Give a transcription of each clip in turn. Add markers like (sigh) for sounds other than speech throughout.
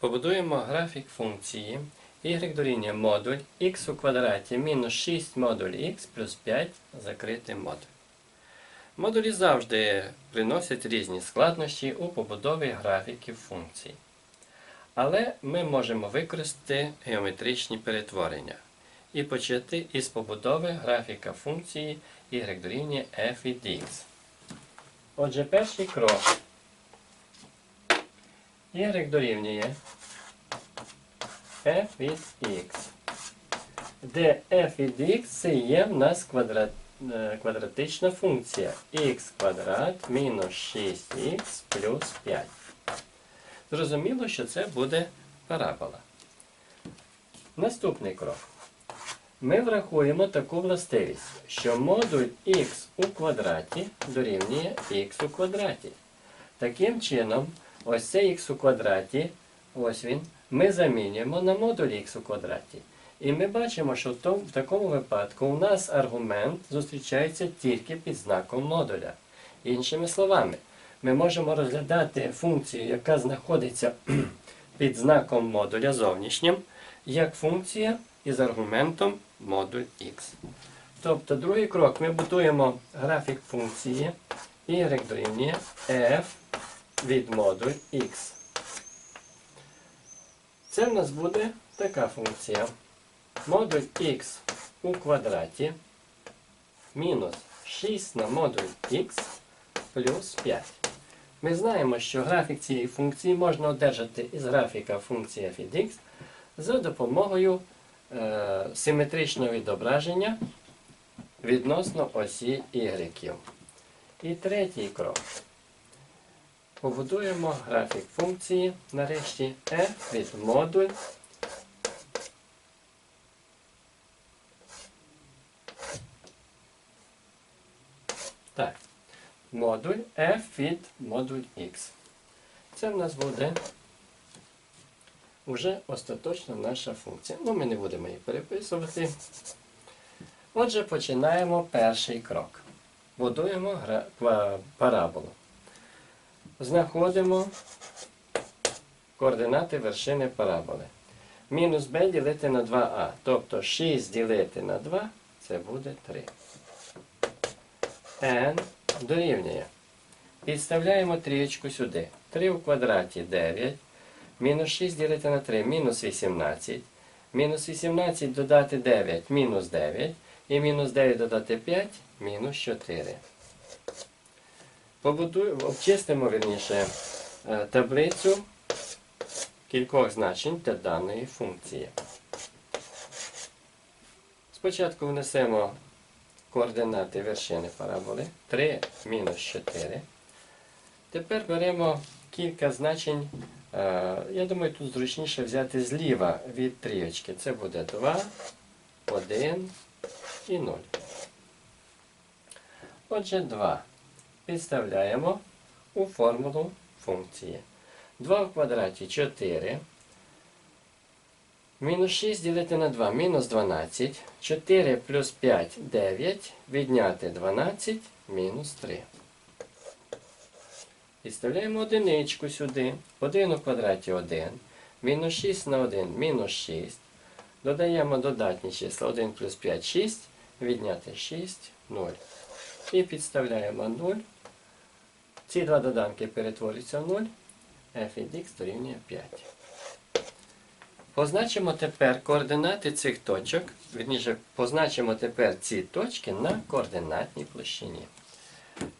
Побудуємо графік функції y дорівнює модуль x у квадраті мінус 6 модуль x плюс 5 закритий модуль. Модулі завжди приносять різні складнощі у побудові графіків функцій. Але ми можемо використати геометричні перетворення і почати із побудови графіка функції y дорівнює f від x. Отже, перший крок. Y дорівнює f від x, де f від x це є в нас квадрат, е, квадратична функція x квадрат мінус 6x плюс 5. Зрозуміло, що це буде парабола. Наступний крок. Ми врахуємо таку властивість, що модуль x у квадраті дорівнює x у квадраті. Таким чином, ось цей x у квадраті, ось він, ми замінюємо на модуль x у квадраті. І ми бачимо, що в, в такому випадку у нас аргумент зустрічається тільки під знаком модуля. Іншими словами, ми можемо розглядати функцію, яка знаходиться (clears throat) під знаком модуля зовнішнім, як функція із аргументом модуль x. Тобто, другий крок ми будуємо графік функції y дорівнює f від модуль x. Це в нас буде така функція. Модуль x у квадраті мінус 6 на модуль x плюс 5. Ми знаємо, що графік цієї функції можна одержати із графіка функції f від x за допомогою е, симетричного відображення відносно осі y. І третій крок. Побудуємо графік функції, нарешті f від модуль Так, модуль f від модуль x. Це в нас буде вже остаточно наша функція. Ну, ми не будемо її переписувати. Отже, починаємо перший крок. Будуємо параболу. Знаходимо координати вершини параболи. Мінус b ділити на 2а. Тобто 6 ділити на 2 це буде 3. n дорівнює. Підставляємо трієчку сюди. 3 у квадраті 9. Мінус 6 ділити на 3 мінус 18. Мінус 18 додати 9 мінус 9. І мінус 9 додати 5 мінус 4. Побудуємо, обчистимо вірніше е, таблицю кількох значень для даної функції. Спочатку внесемо координати вершини параболи 3 мінус 4. Тепер беремо кілька значень. е, Я думаю, тут зручніше взяти зліва від трієчки. Це буде 2, 1 і 0. Отже, 2 підставляємо у формулу функції. 2 в квадраті 4. Мінус 6 ділити на 2 мінус 12. 4 плюс 5 9. Відняти 12 мінус 3. Підставляємо одиничку сюди. 1 у квадраті 1. Мінус 6 на 1 мінус 6. Додаємо додатні числа 1 плюс 5 6. Відняти 6 0. І підставляємо 0. Ці два доданки перетворюються в 0. f від x дорівнює 5. Позначимо тепер координати цих точок. Вірніше, позначимо тепер ці точки на координатній площині.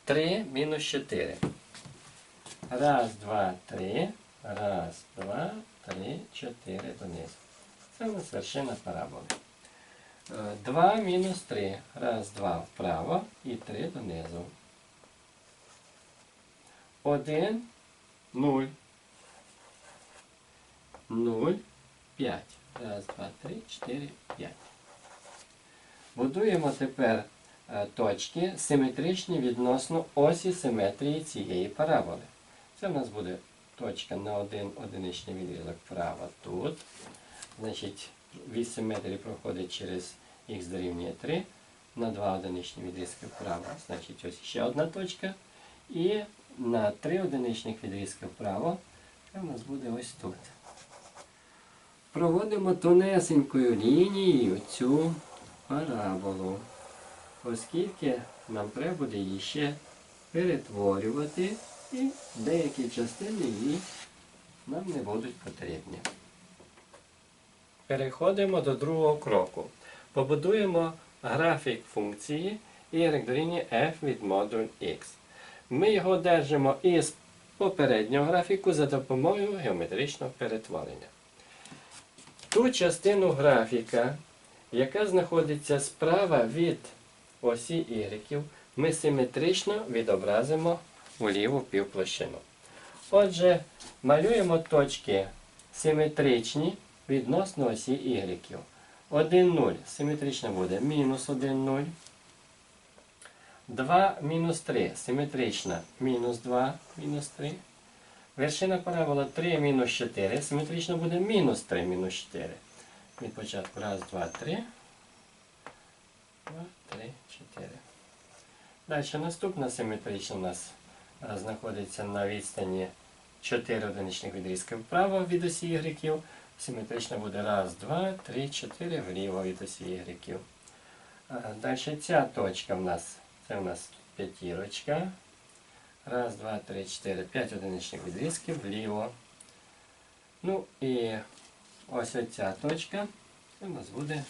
3 мінус 4. Раз, два, три. Раз, два, три, чотири донизу. Це у нас вершина параболи. 2 мінус 3. Раз, два вправо і 3 донизу. 1, 0. 0, 5. Раз, два, три, 4, 5. Будуємо тепер е, точки симетричні відносно осі симетрії цієї параболи. Це в нас буде точка на один одиничний відрізок вправо тут. Значить, вісь симетрії проходить через х дорівнює 3 на 2 одиничні відрізки вправо. Значить, ось ще одна точка. І на 3 одиничних відрізки вправо це в нас буде ось тут. проводимо тонесенькою лінією цю параболу, оскільки нам треба буде її ще перетворювати і деякі частини її нам не будуть потрібні. Переходимо до другого кроку. Побудуємо графік функції y дорівнює f від модуль x. Ми його одержимо із попереднього графіку за допомогою геометричного перетворення. Ту частину графіка, яка знаходиться справа від осі y, ми симетрично відобразимо у ліву півплощину. Отже, малюємо точки симетричні відносно осі y. 1, 0 симетрично буде мінус 1, 0. 2 мінус 3 симетрично мінус 2 мінус 3. Вершина парабола 3 мінус 4 симетрично буде мінус 3 мінус 4. Від початку раз, два, три. Два, три, чотири. Далі наступна симетрична у нас знаходиться на відстані 4 одиничних відрізків вправо від осі Y. Симетрично буде раз, два, три, чотири вліво від осі Y. Далі ця точка в нас, це у нас п'ятірочка. Раз, два, три, чотири, п'ять одиничних відрізків вліво. Ну і ось оця точка. Це у нас буде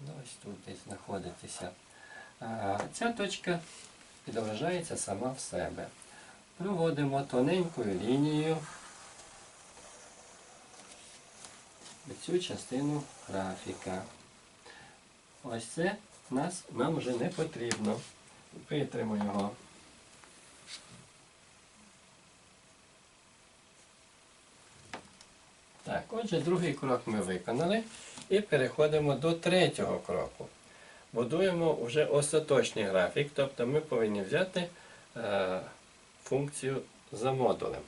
ну, ось тут десь знаходитися. Ця точка відображається сама в себе. Проводимо тоненькою лінією цю частину графіка. Ось це нас, нам вже не потрібно. Витримо його. Так, отже, другий крок ми виконали і переходимо до третього кроку. Будуємо вже остаточний графік, тобто ми повинні взяти е, функцію за модулем.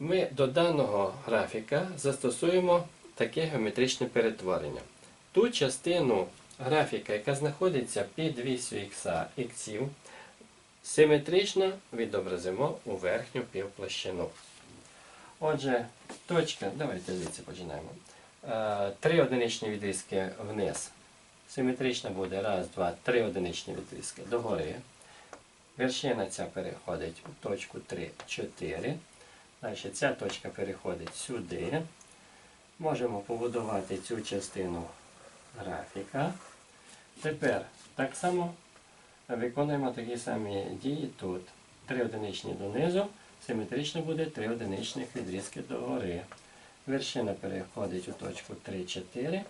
Ми до даного графіка застосуємо таке геометричне перетворення. Ту частину графіка, яка знаходиться під вісю х, іксів, симетрично відобразимо у верхню півплощину. Отже, точка, давайте звідси починаємо. Е, Три одиничні відрізки вниз. Симетрично буде раз, два, три одиничні відрізки догори. Вершина ця переходить у точку 3, 4. Далі ця точка переходить сюди. Можемо побудувати цю частину графіка. Тепер так само виконуємо такі самі дії тут. Три одиничні донизу, симетрично буде три одиничних відрізки догори. Вершина переходить у точку 3, 4,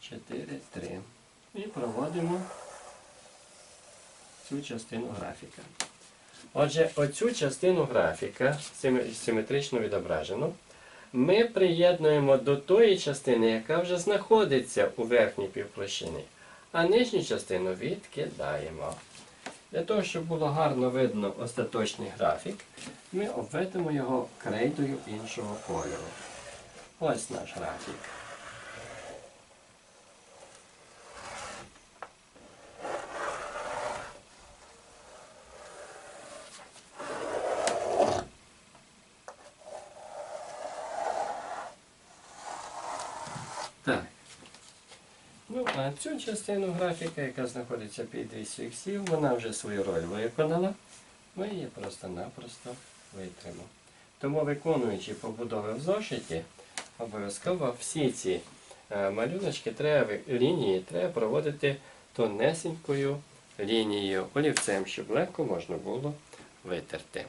4, 3. І проводимо цю частину графіка. Отже, оцю частину графіка, симе- симетрично відображену, ми приєднуємо до тої частини, яка вже знаходиться у верхній півплощині, а нижню частину відкидаємо. Для того, щоб було гарно видно остаточний графік, ми обведемо його крейдою іншого кольору. Ось наш графік. Так. Ну, а цю частину графіка, яка знаходиться під вісю іксів, вона вже свою роль виконала. Ми її просто-напросто витримо. Тому, виконуючи побудови в зошиті, обов'язково всі ці е, малюночки треба, лінії треба проводити тонесенькою лінією олівцем, щоб легко можна було витерти.